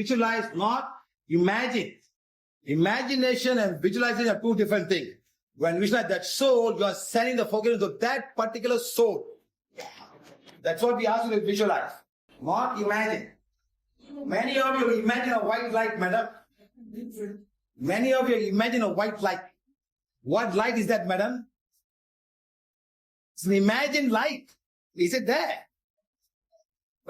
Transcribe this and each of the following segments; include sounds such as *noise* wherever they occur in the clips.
visualize, not imagine. Imagination and visualization are two different things. When visualize that soul, you are sending the focus to that particular soul. That's what we ask you to visualize, not imagine. Many of you imagine a white light, madam. Many of you imagine a white light. What light is that, madam? It's an imagined light. Is it there?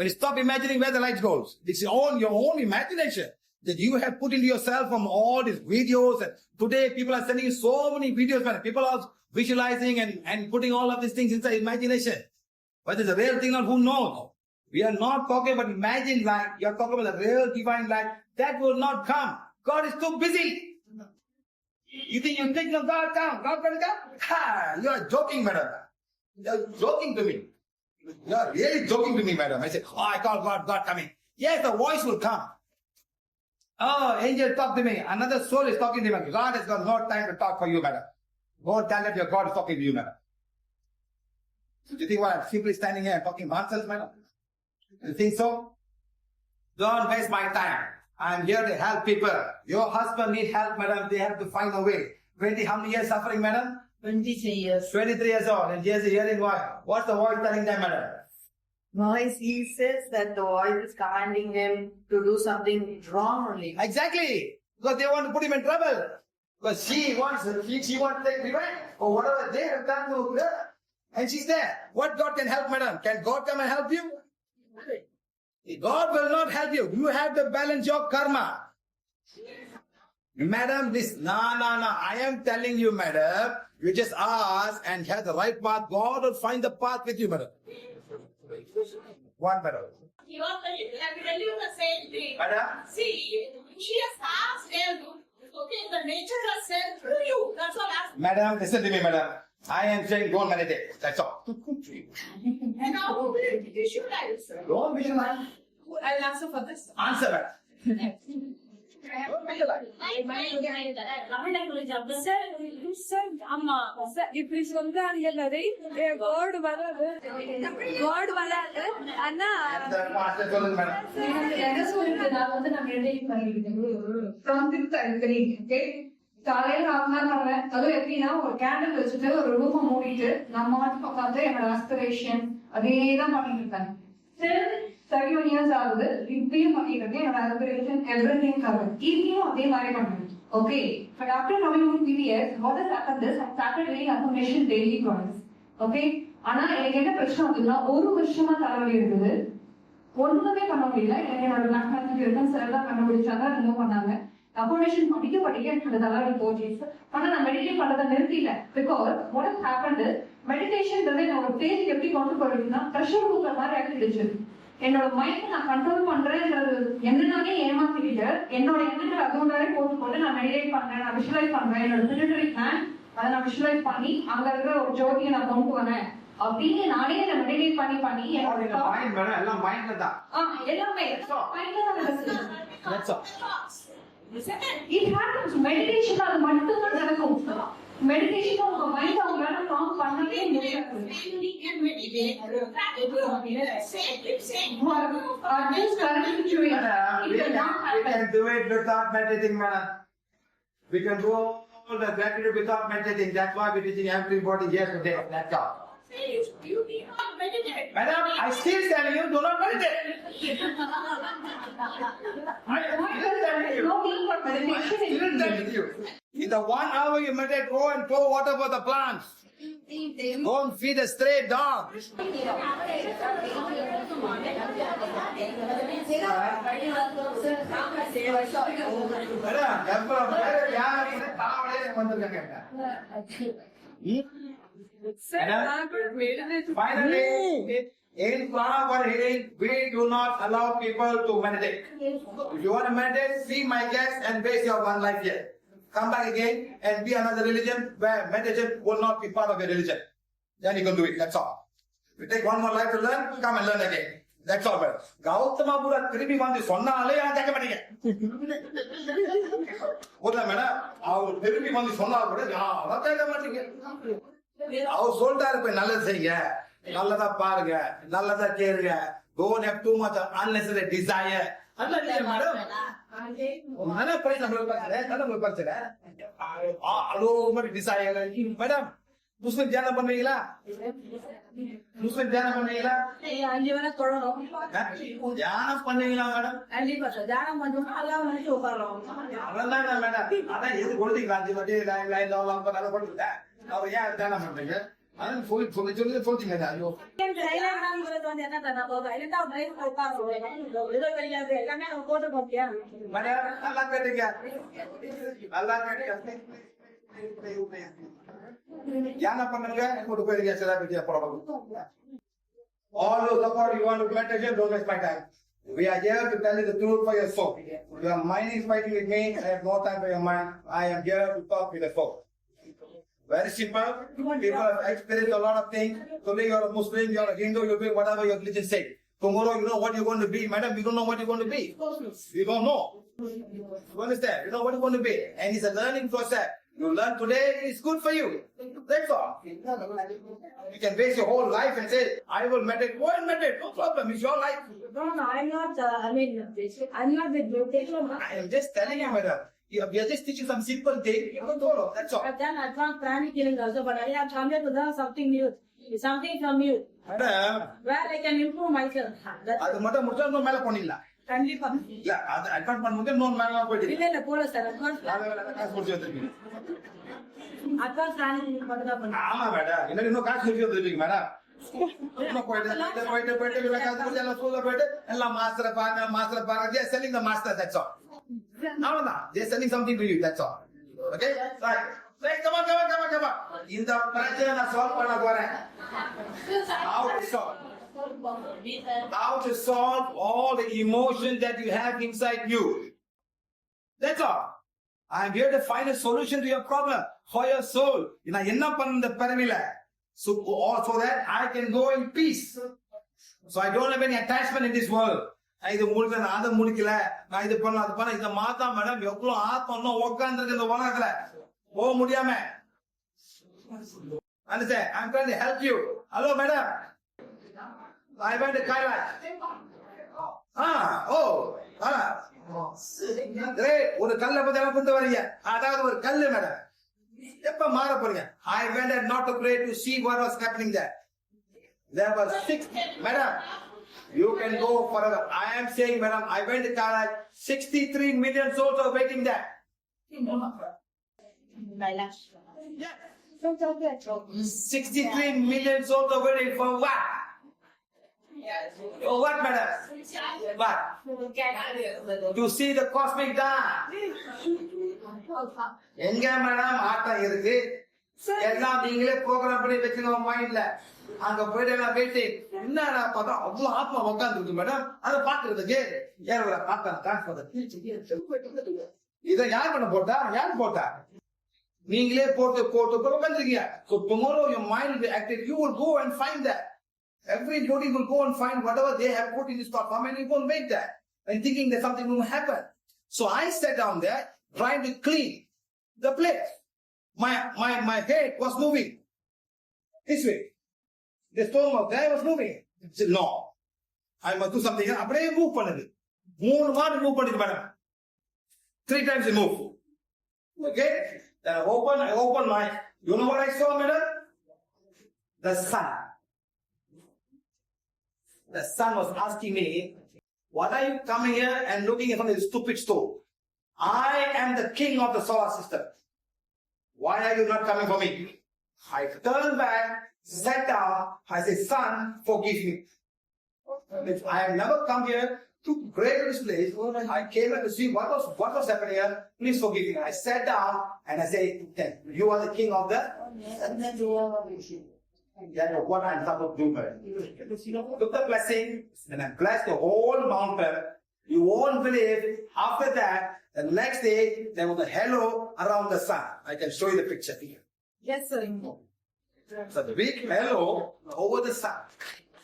When you stop imagining where the light goes, it's your own, your own imagination that you have put into yourself from all these videos. And today people are sending you so many videos, man. People are visualizing and, and putting all of these things inside imagination. Whether it's a real thing or who knows. We are not talking about imagined light. You are talking about the real divine light. That will not come. God is too busy. You think you think of God come? God will come? Ha! You are joking, madam. You are joking to me. You are really joking to me, madam. I said, oh, I call God, God coming. Yes, the voice will come. Oh, angel, talk to me. Another soul is talking to me. God has got no time to talk for you, madam. Go tell that your God is talking to you, madam. So do you think what I'm simply standing here and talking nonsense, madam? You think so? Don't waste my time. I'm here to help people. Your husband need help, madam. They have to find a way. 20, how many years suffering, madam? 23 years. 23 years old. And he has a hearing voice. What's the voice telling them, madam? Voice, he says that the voice is commanding him to do something wrong only. Exactly. Because they want to put him in trouble. Because she wants, she, she wants to take revenge for whatever they have done to her. And she's there. What God can help, madam? Can God come and help you? God will not help you. You have to balance your karma. Madam, this, no, no, no. I am telling you, madam, you just ask and have the right path. God will find the path with you, madam. One, madam. You are I'm telling you the same thing. Madam? See, she has asked them, okay, the nature has said through you. That's all I asked. Madam, listen to me, madam. I am saying don't meditate. That's all. *laughs* And now, should I answer? Don't visualize. I'll answer for this. Answer, madam. *laughs* ஆமா இப்படி சொல்றாங்க எல்லாரை word வராது word வராது ஆனா என்ன சொல்லிட்டு நான் வந்து நம்ம மெடிடேட் பண்ணிருக்கேன் காலையில நான் தான் வர்றேன் அதுவும் எப்படின்னா ஒரு கேண்டில் வச்சுட்டு ஒரு ரூமை மூடிட்டு நான் மாட்டு உட்காந்து என்னோட ஆஸ்பிரேஷன் அதே தான் பண்ணிட்டு இருப்பேன் தேர்ட்டி ஒன் இயர்ஸ் ஆகுது இப்பயும் பண்ணிட்டு என்னோட ஆஸ்பிரேஷன் எவ்ரிதிங் கவர் அதே மாதிரி பண்ணுவேன் okay but after coming one three years what is happen this I started doing affirmation daily products okay ஆனா எனக்கு என்ன பிரச்சனை அப்படின்னா ஒரு வருஷமா தலைவலி இருக்குது ஒண்ணுமே பண்ண முடியல. எனக்கு என்னோட மேத்மேட்டிக் இருக்கும் சார் தான் கண்டுபிடிச்சாங்க. ரிமூவ் பண்ணாங்க. அஃபர்மேஷன் படிக்க படிக்க எனக்கு தலைவலி போச்சு. ஆனா நான் மெடிடேட் பண்றதை நிறுத்தில பிகாஸ் வாட் இஸ் ஹேப்பன்டு மெடிடேஷன்ன்றது என்னோட ஸ்டேஜ் எப்படி கொண்டு போறதுன்னா ப்ரெஷர் குக்கர் மாதிரி ஆக்கிடுச்சு என்னோட மைண்ட் நான் கண்ட்ரோல் பண்றேன்றது என்னன்னாலே ஏமாத்திக்கிட்டு என்னோட எண்ணங்கள் அது ஒன்றாவே போட்டு போட்டு நான் மெடிடேட் பண்றேன் நான் விஷுவலைஸ் பண்றேன். என்னோட பிரிட்டரி பிளான் அதை நான் விஷுவலைஸ் பண்ணி அங்க இருக்கிற ஒரு ஜோதியை நான் கொண்டு வரேன். அப்படின்னு நானே அதை மெடிடேட் பண்ணி பண்ணி என்னோட எல்லாம் mindல தான். எல்லாமே. Mindல தான் நடக்குது. That's all. It happens. Meditation அது மட்டும்தான் நடக்கும் மெடிடேஷன் உங்க மைண்ட் அவங்களால காம் பண்ணவே முடியாது And meditate. Same, same. Or this current situation, Madam, it we will can, not we happen. can do it without meditating, madam. We can do all the gratitude without meditating. That's why we're teaching everybody here today. That's all. You, you need not meditate. Madam, I still tell you, do not meditate. I still tell you. No need for meditation. Still tell you. In the one hour you meditate, go and pour water for the plants. Go and feed a stray dog. Madam எவ்வளவு பேர் யாரு தாவலே வந்திருக்காங்க Finally, in Pranavar Hill, we do not allow people to meditate. If you want to meditate, see my guest and base your one life here. Come back again and be another religion where meditation will not be part of your religion. Then you can do it, that's all. We take one more life to learn, come and learn again. That's all, madam. Gautama திரும்பி வந்து சொன்னாலே நான் கேட்க மாட்டீங்க madam அவர் திரும்பி வந்து சொன்னா கூட யாரும் கேட்க மாட்டீங்க அவர் சொல்லிட்டாரு போய் நல்லது செய்யுங்க நல்லதா பாருங்க நல்லதா கேளுங்க don't have too much unnecessary desire. Madam madam Muslim தியானம் பண்ணுவீங்களா முஸ்லிம் தியானம் பண்ணுவீங்களா அஞ்சு வேலை தொடரும் தியானம் பண்ணுவீங்களா மேடம் கண்டிப்பா சார் தியானம் பண்ணுவோம் எல்லாம் வந்து உட்காரலாம் அவ்வளவுதான் மேடம் அதான் எது கொடுத்தீங்களா அஞ்சு வாட்டி லைன் லைன் நல்லா கொடுத்துட்டேன் அவர் ஏன் தியானம் பண்றீங்க அதான் சொல்லி சொல்லி சொல்லி சொல்லிட்டீங்க ஐயோ சைலண்டாங்கிறது வந்து என்ன தர போகுது சைலண்டா பிரைஸ் உட்காரோம் ஏதோ கிடையாது எல்லாமே நம்ம போட்டு பார்த்தியா மேடம் நல்லா கேட்டீங்க நல்லா கேட்டீங்க தியானம் பண்ணுங்க கொண்டு போயிருங்க சில பெரிய problem All those about you want to meditation, don't waste my time. We are here to tell you the truth for your soul. Your mind is fighting with me. I have no time for your mind. I am here to talk with the soul. Very simple. People have experienced a lot of things. Today you're a Muslim, you're a Hindu, you're doing whatever your religion says. Tomorrow you know what you're going to be. Madam, you don't know what you're going to be. You don't know. You understand? You know what you're going to be. And it's a learning process. You learn today, is good for you. That's all. You can waste your whole life and say, I will meditate. Go and meditate. No problem. It's your life. No, no, I'm not, uh, I mean, I'm not with meditation. I am just telling you, madam. You are just teaching some simple thing. You can follow. That's all. I've done advanced pranic healing also, but I have come here to learn something new. Something from you. Madam. Where I can improve myself. ಅದು ಮತ್ತೆ கண்டிப்பா இல்ல அது advance பண்ணும்போது இன்னொரு மேல போயிட்டு இல்ல இல்ல போல சார். அட்வான்ஸ் காசு முடிச்சு வந்துருக்கீங்க அட்வான்ஸ் பிளானிங் மட்டும் தான் பண்ணுறேன் ஆமா மேடம் இன்னும் இன்னும் காசு முடிச்சு வந்துருக்கீங்க மேடம் இன்னும் போயிட்டு போயிட்டு போயிட்டு போயிட்டு இவ்வளவு காசு முடிச்சு எல்லாம் ஸ்கூல்ல போயிட்டு எல்லாம் மாஸ்டர் பாருங்க மாஸ்டர் பாருங்க. J selling the master that's all அவ்வளவுதான். J selling something to you that's all okay right right come on come on come on come on இந்த பிரச்சனை நான் சால்வ் பண்ண போறேன். How to solve how to solve all the emotions that you have inside you that's all I am here to find a solution to your problem for your soul. நான் என்ன பண்ண இந்த பிறவில so so that I can go in peace. So I don't have any attachment in this world. நான் இது முடிக்கல நான் அதை முடிக்கல நான் இது பண்ணல அது பண்ண இதை மாத்தா மேடம் எவ்வளவு ஆத்மா இன்னும் உட்காந்துருக்கு இந்த உலகத்துல போக முடியாம Understand? I'm trying to help you. Hello, madam. I went to. Ah, oh, ah. Great. ஒரு கல்ல பத்தி கொண்டு வரீங்க அதாவது ஒரு கல்லு மேடம் எப்ப மாற போறீங்க I went and not to pray to see what was happening there there were six madam you can go forever i am saying madam i went to Kailash 63 million souls are waiting there yeah 63 million souls are waiting for what for what madam? What? To see the cosmic dance. எங்க madam ஆட்டம் இருக்கு. எல்லாம் நீங்களே program பண்ணி வச்சுங்க மைண்ட்ல அங்க போயிட்டு எல்லாம் போயிட்டு என்னடா பார்த்தா அவ்வளவு ஆத்மா உட்காந்துருக்கு மேடம் அதை பாக்குறதுக்கு ஏன் பார்த்தா இதை யார் பண்ண போட்டா? யார் போட்டா? நீங்களே போட்டு போட்டு உட்காந்துருக்கீங்க tomorrow your mind will be active. You will go and find that. Everybody will go and find whatever they have put in this platform and you go and make that. And thinking that something will happen. So I sat down there trying to clean the place. My my my head was moving. This way. The stone was there was moving. I said, no. I must do something. அப்படியே move பண்ணுது மூணு வாரம் move பண்ணுது madam three times move Okay? Then I open, I open my, you know what I saw, madam? The sun was asking me, what are you coming here and looking at this stupid stone? I am the king of the solar system. Why are you not coming for me? I turned back, sat down, I said, son, forgive me. I have never come here to to this place. I came here to see what was what was happening here. Please forgive me. I sat down and I said, "Then you are the king of the. Yeah, what I'm supposed to do, man. Took the blessing and I blessed the whole mountain. You won't believe. After that, the next day there was a halo around the sun. I can show you the picture here. Yes, sir. So the big halo over the sun.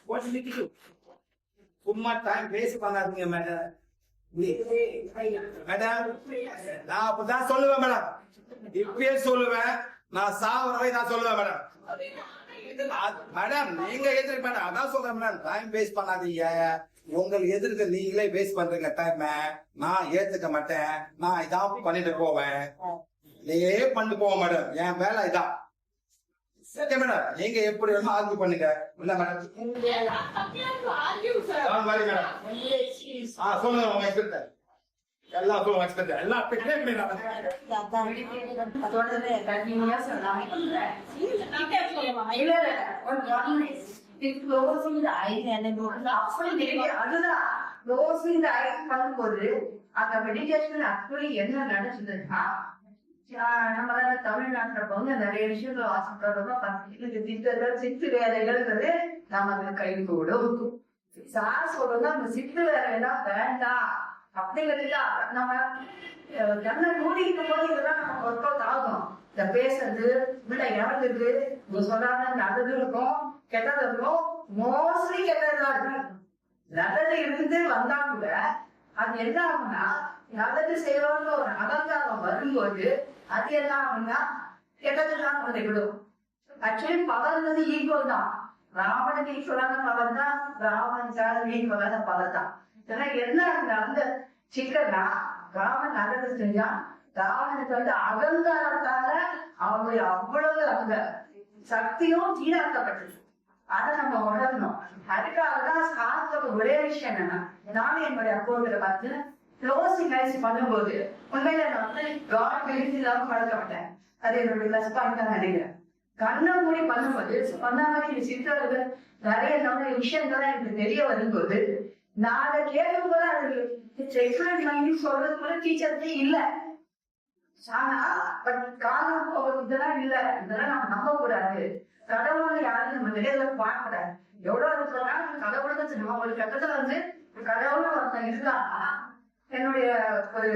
What did it do? சும்மா time waste பண்ணாதீங்க madam madam நான் அப்பதான் சொல்லுவேன் madam இப்பயே சொல்லுவேன் நான் சாவர வரை நான் சொல்லுவேன் மேடம் மேடம் நீங்க எதிர்க்க மேடம் அதான் சொல்றேன் மேடம் டைம் வேஸ்ட் பண்ணாதீங்க. உங்கள் எதிர்க்க நீங்களே வேஸ்ட் பண்றீங்க டைம் நான் ஏத்துக்க மாட்டேன். நான் இதான் பண்ணிட்டு போவேன். நீயே பண்ணிட்டு போக மேடம். என் வேலை இதான். சரி மேடம். நீங்க எப்படி வேணுமோ ஆர்கியூ பண்ணுங்க. இல்ல மேடம். ஆ சொல்லுங்க உங்க எல்லாத்துக்கும் சொல்லுங்க எக்ஸ்பெக்ட் அதுதான். க்ளோசிங் பண்ணும்போது அந்த மெடிடேஷன் ஆக்சுவலி என்ன நடந்ததுன்னா நம்ம தமிழ்நாட்டுல வந்து நிறைய விஷயங்கள் வாசிக்கிறோம் பத்து சித்து வேலைகள்ங்கிறது நமக்கு கைகூடும் சார் சொல்றதா அந்த சித்து வேலையெல்லாம் வேண்டாம். அப்படிங்கிறதுதான். நம்ம அஹ், கண்ணை மூடிக்கிட்டு போது இதெல்லாம் நமக்கு ஒர்க் அவுட் ஆகும். இந்த பேசுறது உள்ள இறந்துட்டு இவங்க சொல்றாங்க நல்லது இருக்கும் கெட்டது இருக்கும். மோஸ்ட்லி கெட்டதுதான் இருக்கும். நல்லது இருந்து வந்தா கூட அது என்ன ஆகும்னா நல்லது செய்யறோம்னு ஒரு அகங்காரம் வரும்போது அது என்ன ஆகும்னா கெட்டதுதான் வந்து விடும் ஆக்சுவலி பவர்ன்றது ஈகோ தான். ராவனுக்கு ஈக்குவலான பவர் தான் ராவனுக்காக ஈக்குவலான பவர் தான் ஏன்னா என்ன அந்த சிக்கனா ராவன் நல்லது செஞ்சான் ராவனுக்கு வந்து அகங்காரத்தால அவனுடைய அவ்வளவு அந்த சக்தியும் தீராக்கப்பட்டது அதை நம்ம உணரணும். அதுக்காக தான் சாஸ்திர ஒரே விஷயம் என்னன்னா நானும் என்னுடைய அப்போதை பார்த்து க்ளோசிங் ஐஸ் பண்ணும்போது உண்மையில நான் வந்து காட் வெளிச்சு இல்லாம பழக்கப்பட்டேன். அது என்னுடைய பிளஸ் பாயிண்ட் தான் நினைக்கிறேன். கண்ணை மூடி பண்ணும்போது சொன்ன மாதிரி இந்த சித்தர்கள் நிறைய நிறைய விஷயங்கள் எனக்கு தெரிய வரும்போது நான் அதை கேட்கும் போது அது எக்ஸ்பிளைன் பண்ணி சொல்றது கூட டீச்சர்ஸே இல்லை. ஆனா பட் காலம் ஒரு இதெல்லாம் இல்ல. இதெல்லாம் நம்ம நம்ப கூடாது. கடவுள் யாரும் நம்ம வெளியில பார்க்கக்கூடாது எவ்வளவு இருக்கிறாங்க கடவுள் தான் சொல்லுவோம் ஒரு கட்டத்துல வந்து கடவுள் ஒருத்தன் இருக்காங்க என்னுடைய ஒரு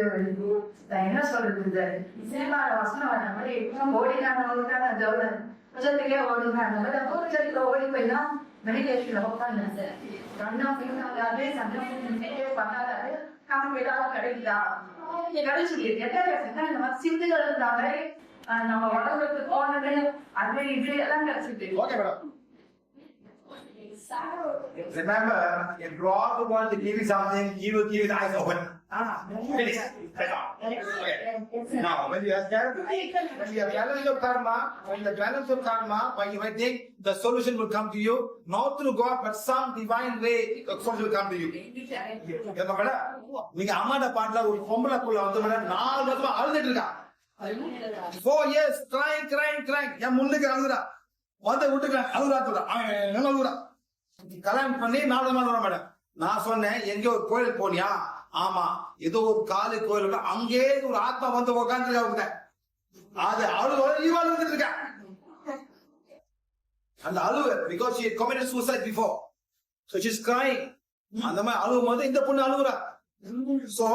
என்ன சொல்றது இந்த சினிமால வசனம் வர மாதிரி ஓடினாங்க ஜவுளன் உச்சத்துக்கே ஓடுங்க அந்த மாதிரி பூச்சத்துல ஓடி போய் தான் மெடிடேஷன்ல உட்காந்து கண்ணம் பின்னாலே சண்டம் பண்ணாதாரு நமக்கு ஏதாவது கிடைக்குதா இங்க கிடைச்சிருக்கு இந்த மாதிரி சிந்துகள் இருந்தாங்க அஹ் நம்ம உடம்புக்கு போனது அது இது எல்லாம் கிடைச்சிருக்கு okay madam Remember, if God wants to give you something, He will give you the eyes open. Ah, finish. That's all. Okay. Now, when you are when you are balanced your karma, when the balance your karma, when you think the solution will come to you, not through God, but some divine way, the solution will come to you. ஏம்மா madam நீங்க அம்மாட்ட பாட்டுல ஒரு பொம்பளை புள்ள வந்து madam நாலு வருஷமா அழுதுட்டு இருக்கா four years crying crying crying என் முன்னுக்கு அழுகுறா வந்து விட்டுக்க அழுகுறா சொல்றா அவன் என்ன அழுகுறா கல்யாணம் பண்ணி நாலு நாள் வர மேடம் நான் சொன்னேன் எங்க ஒரு கோயில் போனியா ஆமா ஏதோ ஒரு காலி கோயில் அங்கே ஒரு ஆத்மா வந்து உட்காந்துருக்கா அவங்க அது அழுவ இவாள் வந்துட்டு இருக்கா அந்த அழுவு because she committed suicide before so she is crying அந்த மாதிரி அழுவும் போது இந்த பொண்ணு அழுகுறா சோ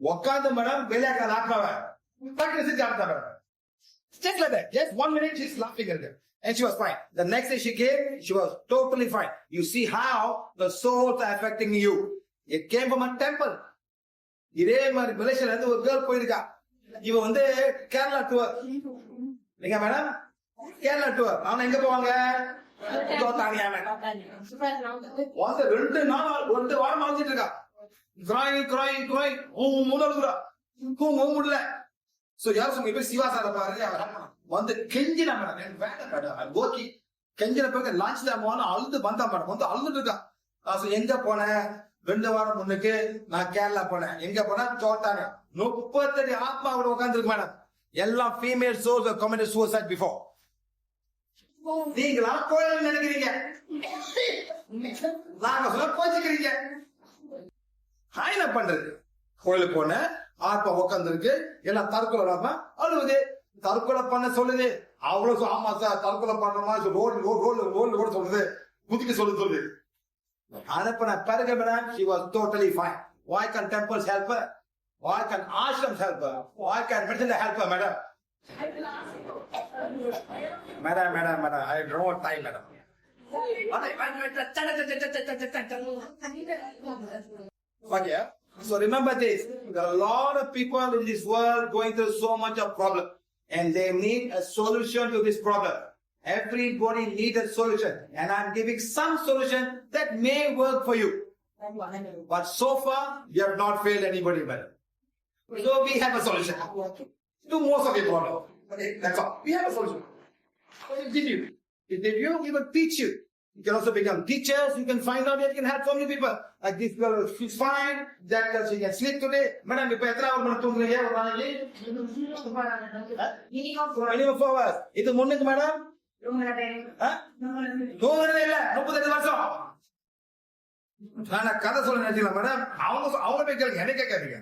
உட்காந்து மேடம் வெளியாக்காத ஆத்மாவை டக்குனு செஞ்சு ஆடுதா madam Just like that. Just one minute, she's laughing. And she was fine. The next day she came, she was totally fine. You see how the souls are affecting you. It came from a temple. இதே மாதிரி மலேசியால இருந்து ஒரு girl போயிருக்கா. இவ வந்து Kerala tour நீங்க madam Kerala tour அவன் எங்க போவாங்க? தோத்தானியா ரெண்டு நாள் ரெண்டு வாரம் அழைச்சிட்டு இருக்கா. கிராயிங் கிராய் கிராய் மூணு அழுகுறா தூங்கவும் முடியல சோ யாரும் சொங்க இப்ப சிவா சார பாருங்க. வந்து கெஞ்சின மேடம் வேண்டாம் மேடம் கோக்கி கெஞ்சின பிறகு லான்ச் டைம் அழுது வந்தா மேடம் வந்து அழுதுட்டு இருக்கா. நான் எங்க போனேன் ரெண்டு வாரம் முன்னுக்கு நான் கேரளா போனேன். எங்க போனேன் தோட்டாங்க முப்பத்தடி ஆத்மாவோட உட்காந்துருக்கு மேடம். எல்லாம் female source committed suicide before நீங்களா? கோயில் நினைக்கிறீங்க. நாங்க சொல்ல கோச்சிக்கிறீங்க. என்ன பண்றது? கோயிலுக்கு போனேன். ஆத்மா உட்காந்துருக்கு எல்லாம் தற்கொலை இல்லாம அழுவுது. தற்கொலை பண்ண சொல்லுது. அவ்வளவு ஆமா சார் தற்கொலை பண்ற மாதிரி ரோடு ரோடு ரோடு ரோடு சொல்லுது. குதிக்க சொல்லு சொல்லுது. Annapurna Paragamana, she was totally fine. Why can temples help her? Why can ashrams help her? Why can Mithila help her, madam? *laughs* madam, madam, madam, I have no time, madam. Okay, so remember this. There are a lot of people in this world going through so much of problem. And they need a solution to this problem. Everybody needs a solution. And I'm giving some solution that may work for you. But so far, we have not failed anybody well. So we have a solution. Do most of your problem. Okay, that's all. We have a solution. What it did you? It did you? We will teach you. You can also become teachers. You can find out that you can help so many people. Like this girl, she's fine. That girl, she can sleep today. Madam, இப்ப எத்தனை hour மட்டும் தூங்குறீங்க ஒரு நாளைக்கு? Minimum four hours. இது முன்னுக்கு madam தூங்குறதே இல்ல முப்பத்தெட்டு வருஷம் நான் கதை சொல்ல நினைச்சீங்களா மேடம் அவங்க அவங்க போய் கேளுங்க என்ன கேட்காதீங்க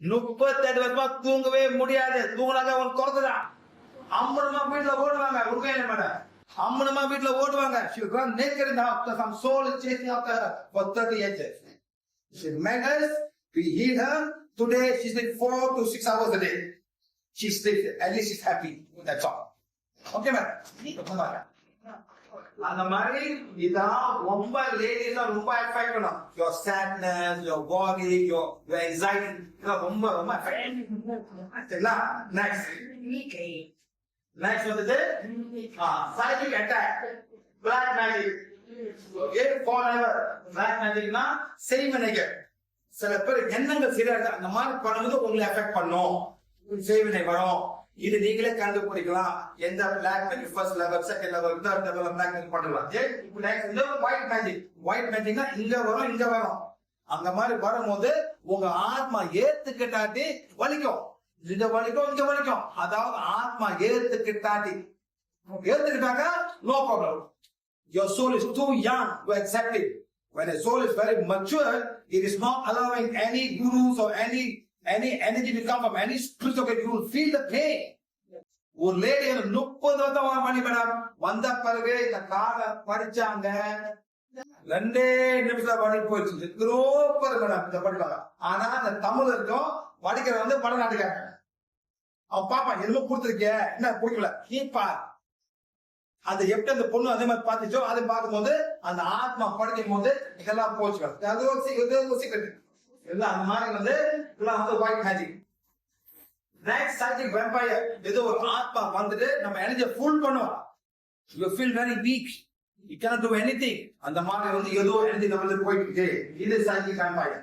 முப்பத்தெட்டு வருஷமா தூங்கவே முடியாது தூங்கினாக்க உனக்கு குறதுதான் அம்மனமா வீட்டுல ஓடுவாங்க உண்மையில மேடம் அம்மனமா வீட்டுல ஓடுவாங்க because some soul is chasing after her for 30 years she met us we heal her today she sleeps four to six hours a day she sleeps at least she's happy that's all okay madam அந்த மாதிரி இதான் ரொம்ப லேடிஸா ரொம்ப affect பண்ணும். Your sadness your body your your excite இதெல்லாம் ரொம்ப ரொம்ப affect சரிங்களா? நெக்ஸ்ட் நெக்ஸ்ட் வந்துட்டு psychic attack black magic a forever black மேஜிக்னா செய்வினைகள். சில பேர் எண்ணங்கள் சரியா இருக்கு? அந்த மாதிரி பண்ணும்போது உங்களை அஃபெக்ட் பண்ணும். செய்வினை வரும். இது நீங்களே கண்டுபிடிக்கலாம். எந்த black first level second level இந்த லெவல் பிளாக் மேஜிக் பண்ணலாம் நெக்ஸ்ட் இந்த ஒயிட் மேஜிக் ஒயிட் மேஜிக்னா இங்க வரும் இங்க வரும். அந்த மாதிரி வரும்போது உங்க ஆத்மா ஏத்துக்கிட்டாட்டி வலிக்கும். இந்த வலிக்கும் இங்க வலிக்கும். அதாவது ஆத்மா ஏத்துக்கிட்டாட்டி. ஏத்துக்கிட்டாங்க no problem your soul is too young to accept it. When a soul is very mature, it is not allowing any gurus or any any energy will come from any spirit of it. You will feel the pain. ஒரு lady முப்பது வருஷம் பண்ணி madam வந்த பிறகு இந்த காலை படிச்சாங்க ரெண்டே நிமிஷம் படி போயிடுச்சு. ரோப்பர் மேடம் இந்த படிப்பாங்க ஆனா அந்த தமிழ் இருக்கும் படிக்கிற வந்து படம் நாட்டுக்காங்க அவன் பாப்பான் எதுவும் கொடுத்துருக்க என்ன பிடிக்கல நீ பார் அது எப்படி அந்த பொண்ணு அதே மாதிரி பார்த்துச்சோ அதை பார்க்கும்போது அந்த ஆத்மா படிக்கும் போது இதெல்லாம் போச்சு அது ஒரு சீக்கிரம் எல்லாம் அந்த மாதிரி வந்து இதெல்லாம் வந்து white magic next psychic vampire ஏதோ ஒரு ஆத்மா வந்துட்டு நம்ம எனர்ஜியை ஃபுல் பண்ணுவோம் you feel very weak you can do anything அந்த மாதிரி வந்து ஏதோ எனர்ஜி நம்மளுக்கு போயிட்டு இருக்கு இது சைக்கிக் வெம்பயர்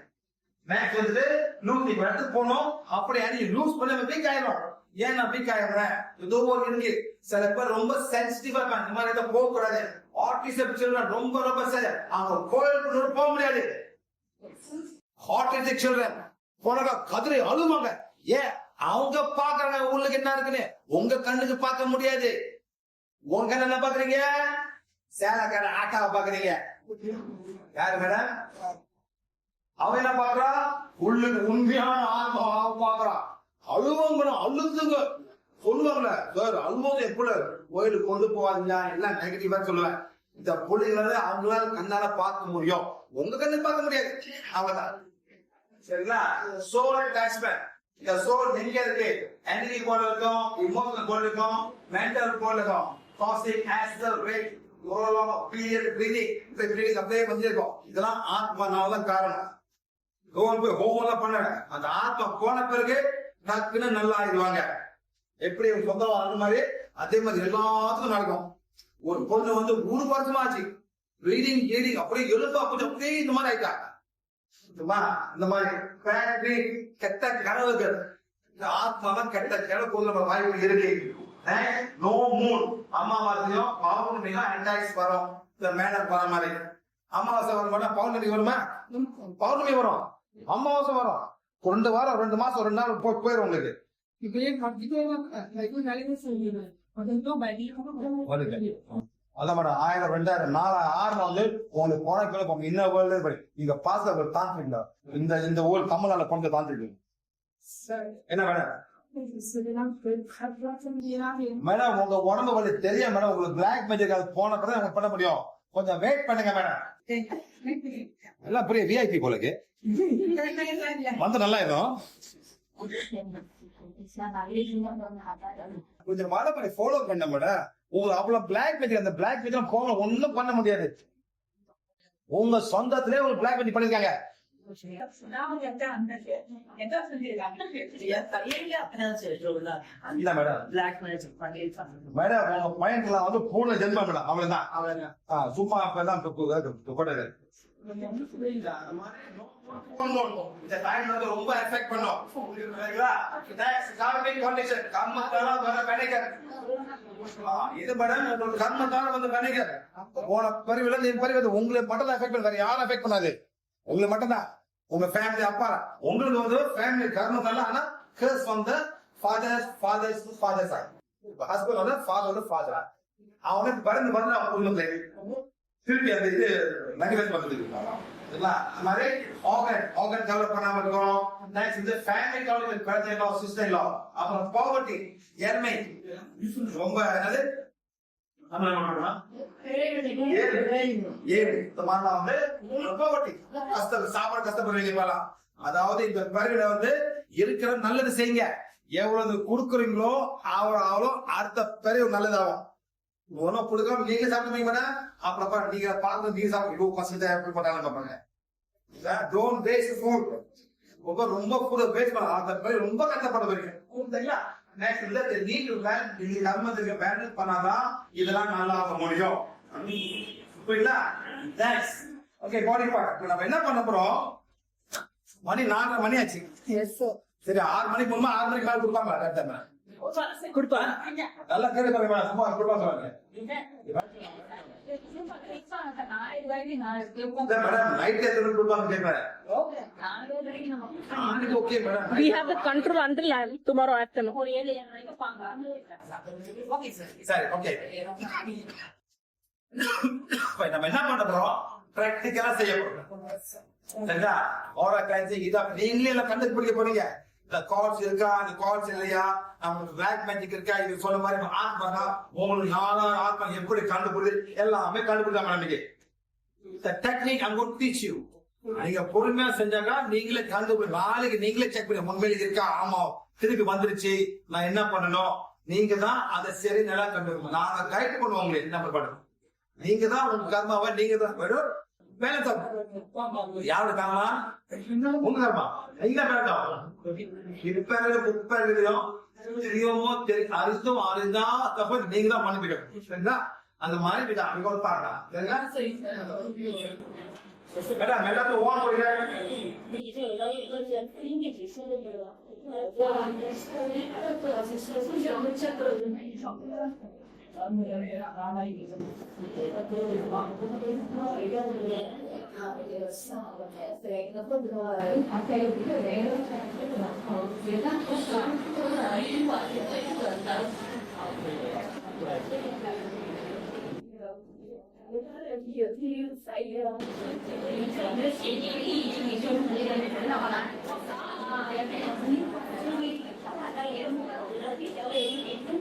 நெக்ஸ்ட் வந்துட்டு லூஸ் இப்ப இடத்துக்கு போனோம். அப்படி எனர்ஜி லூஸ் பண்ணி வீக் ஆயிடும் ஏன் நான் வீக் ஆயிடுறேன்? ஏதோ ஒரு இருக்கு. சில பேர் ரொம்ப சென்சிட்டிவா இருப்பாங்க இந்த மாதிரி போக கூடாது ஆர்டிஸ்ட் சில்ட்ரன் ரொம்ப ரொம்ப சரி அவங்க கோயில் போக முடியாது. ஆர்டிஸ்ட் சில்ட்ரன் போனக்கா கதிரை அழுவாங்க ஏன் அவங்க பாக்குறாங்க உங்களுக்கு என்ன இருக்குன்னு? உங்க கண்ணுக்கு பார்க்க முடியாது. உங்க கண்ணு என்ன பாக்குறீங்க சேலக்கார ஆட்டாவை பாக்குறீங்க யாரு மேடம்? அவன் என்ன பாக்குறா உள்ளுக்கு உண்மையான ஆத்மா அவன் பாக்குறான் அழுவாங்க அழுதுங்க. சொல்லுவாங்கல்ல சார் அழும்போது எப்படி கோயிலுக்கு கொண்டு போவாதீங்க எல்லாம் நெகட்டிவா சொல்லுவேன். இந்த பிள்ளைங்கள அவங்களால கண்ணால பார்க்க முடியும். உங்க கண்ணு பார்க்க முடியாது. அவதான் சரிங்களா? சோல் அட்டாச்மெண்ட் இந்த சோல் எங்க இருக்கு எனர்ஜி போல இருக்கும் இமோஷனல் போல இருக்கும் மென்டல் போல இருக்கும் காஸ்டிக் ஆஸ்டல் ரேட் பீரியட் பிரீதிங் இந்த பிரீதிங் அப்படியே வந்திருக்கும் இதெல்லாம் ஆத்மானால தான் காரணம் கோவன் போய் ஹோமெல்லாம் பண்ணல அந்த ஆத்மா போன பிறகு டக்குன்னு நல்லா ஆயிடுவாங்க. எப்படி? உங்க சொந்தம் அந்த மாதிரி. அதே மாதிரி எல்லாத்துக்கும் நடக்கும். ஒரு பொண்ணு வந்து ஒரு வருஷமா ஆச்சு ரீடிங் ரீடிங் அப்படியே எலும்பா கொஞ்சம் அப்படியே இந்த மாதிரி ஆயிட்டா. இந்த மாதிரி கெட்ட கனவுகள். இந்த ஆத்மாவன் கெட்ட கனவு நம்ம வாய்ப்பு இருக்கு. No moon. அமாவாசையும் பௌர்ணமியும் அட்டாக்ஸ் வரும் இந்த மேல வர மாதிரி. அமாவாசை வரும் பௌர்ணமி வருமா? பௌர்ணமி வரும். அமாவாசை வரும். ரெண்டு வாரம் ரெண்டு மாசம் ரெண்டு நாள் போய் போயிடும் உங்களுக்கு. அதான் மேடம் ஆயிரம் ரெண்டாயிரம் நாலாயிரம் ஆறுல வந்து உங்களுக்கு போன கிலோ போங்க இன்னும் வேர்ல்டு நீங்க பாஸ்ல ஒரு தாண்டிக்கல இந்த இந்த ஊர் தமிழ்நாடு கொஞ்சம் தாண்டிருக்கு என்ன மேடம்? மேடம் உங்க உடம்பு வலி தெரியும் மேடம். உங்களுக்கு பிளாக் மேஜிக் அது போன பிறகு பண்ண முடியும். கொஞ்சம் வெயிட் பண்ணுங்க மேடம். எல்லாம் பெரிய விஐபி போலக்கு வந்து நல்லா இருக்கும். கொஞ்சம் மழை பண்ணி ஃபாலோ பண்ண மேடம். உங்களுக்கு அவ்வளவு பிளாக் மேஜிக் அந்த பிளாக் மேஜிக் போக ஒண்ணும் பண்ண முடியாது. உங்க சொந்தத்திலே ஒரு பிளாக் மேஜிக் பண்ணிருக்காங்க. இல்ல மேடம் வந்து பூனை ஜென்மம் மேடம் அவ்வளவுதான். ஆ, சும்மா அப்பதான் ரொம்ப affect பண்ணும். இது மேடம் கர்மத்தால வந்து. போன பிரிவுல இந்த பிரிவு உங்களை மட்டும் தான் பண்ணுது. வேற யாரும் affect பண்ணாது. உங்களை மட்டும்தான். உங்க ஃபேமிலி அப்பா உங்களுக்கு வந்து ஃபேமிலி கர்மத்தால ஆனா curse from the fathers fathers father side. Husband வந்து ஃபாதரோட ஃபாதர் அவனுக்கு பிறந்து பிறந்து திருப்பி அந்த இது சரிங்களா? அது மாதிரி ஆர்கன் ஆர்கன் டெவலப் பண்ணாம இருக்கணும். நெக்ஸ்ட் இந்த family development brother law sister law அப்புறம் பாவர்ட்டி ஏழ்மை. ரொம்ப என்னது? வந்து சாப்பாடு கஷ்டப்படுவீங்க அதாவது இந்த பருவில வந்து இருக்கிற நல்லது செய்யுங்க. எவ்வளவு கொடுக்குறீங்களோ அவ்வளோ அவ்வளோ அடுத்த பிறகு நல்லதாகும். ஒன்னும் கொடுக்காம நீங்க சாப்பிடுவீங்க அப்புறம் பாரு, நீங்க பார்த்து நீங்க சாப்பிட்டு இவ்வளவு பசங்க எப்படி பண்ணாலும் பார்ப்பாங்க டோன்ட் வேஸ்ட் ஃபுட் ரொம்ப ரொம்ப ஃபுட் வேஸ்ட் பண்ண அந்த பிறகு ரொம்ப கஷ்டப்பட போறீங்க சரிங்களா நெக்ஸ்ட் இல்ல நீட் நீங்க கர்மத்துக்கு பேலன்ஸ் பண்ணாதான் இதெல்லாம் நல்லா ஆக முடியும். புரியுங்களா நெக்ஸ்ட் ஓகே பாடி பார்ட் நம்ம என்ன பண்ண போறோம்? மணி நாலரை மணி ஆச்சு. சரி ஆறு மணிக்கு முன்பு ஆறு மணிக்கு மேல கொடுப்பாங்க கரெக்டா கொடுப்பாங்க நல்லா கேட்டு மேடம். சும்மா கொடுப்பாங்க சொல்லுங்க. We have the control until tomorrow afternoon. சரி ஓகே நம்ம என்ன பண்ண போறோம்? பிராக்டிக்கலா செய்ய போறோம். சரிங்களா? ஓரா கிளான்சிங் இதா நீங்களே எல்லாம் கண்டுபிடிக்க போறீங்க. இந்த கார்ட்ஸ் இருக்கா? அந்த கார்ட்ஸ் இல்லையா? நமக்கு பிளாக் மேஜிக் இருக்கா? இது சொன்ன மாதிரி ஆத்மானா உங்களுக்கு நாலா ஆத்மா எப்படி கண்டுபிடி எல்லாமே கண்டுபிடிக்காம நமக்கு the technique நீங்க பொறுமையா செஞ்சாக்கா நீங்களே கண்டுபிடி நாளைக்கு நீங்களே செக் பண்ணி உண்மையில இருக்கா? ஆமா. திருப்பி வந்துருச்சு. நான் என்ன பண்ணணும் நீங்க தான் அதை சரி நல்லா கண்டுபிடிக்கணும். நாங்க கைட் பண்ணுவோம் உங்களுக்கு என்ன பண்ணணும் நீங்க தான் உங்க கர்மாவை நீங்க தான். வேலை யாரு தாங்களா உங்க தரமா ஐயா வேண்டாம் இருப்பாரு முப்பாரு தெரியும் தெரியுமோ தெரியும் நீங்க தான் மனுப்பிடும் சரிங்களா? அந்த மாதிரி நீங்க அங்க பாருங்க. சரிங்களா? Madam madam own nhiều khi xảy ra mình chọn cái chuyện như ý thì mình chung thì mình phải lo lại không rõ em phải làm gì chung thì cháu là đây em không có được biết cháu em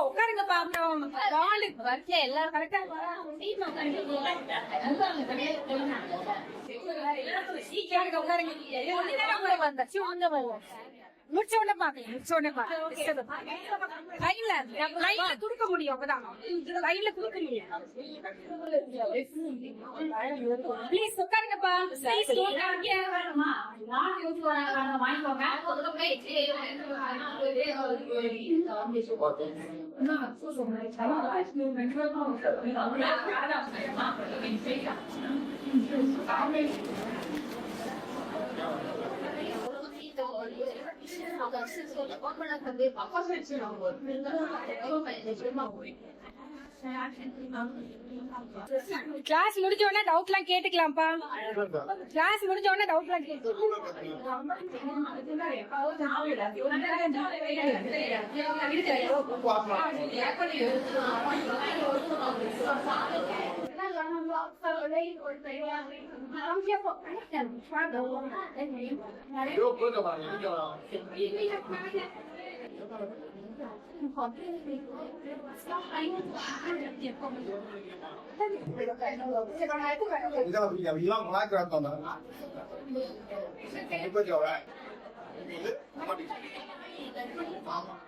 உட்காருங்கப்பா அப்புறம் காலுக்கு வரிசை எல்லாரும் உட்காருங்க. வந்தாச்சு அங்க வருவோம் முடிச்ச உடனே பாக்கலாம் முடிச்ச உடனே முடியும் அப்பதான். கையில துடுக்க முடியும் ப்ளீஸ் உட்காருங்கப்பா 好的，是说，我本来准备把花生吃完，我，我买的芝麻糊。கிளாஸ் முடிஞ்ச உடனே டவுட் எல்லாம் கேட்டுக்கலாம்ப்பா. கிளாஸ் முடிஞ்ச உடனே டவுட் எல்லாம் கேட்டு 这个还不敢动了，不敢动。你不叫来？你，我的，你？